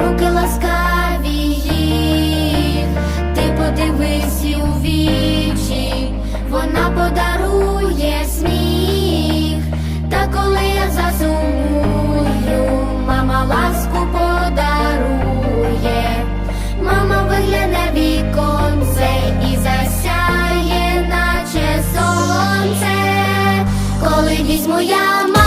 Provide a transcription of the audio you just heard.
руки ласкаві їх, ти подивись у вічі, вона подарує сміх, та коли я засумую, мама ласку подарує, мама вигляне віконце і засяє, наче сонце, коли візьму я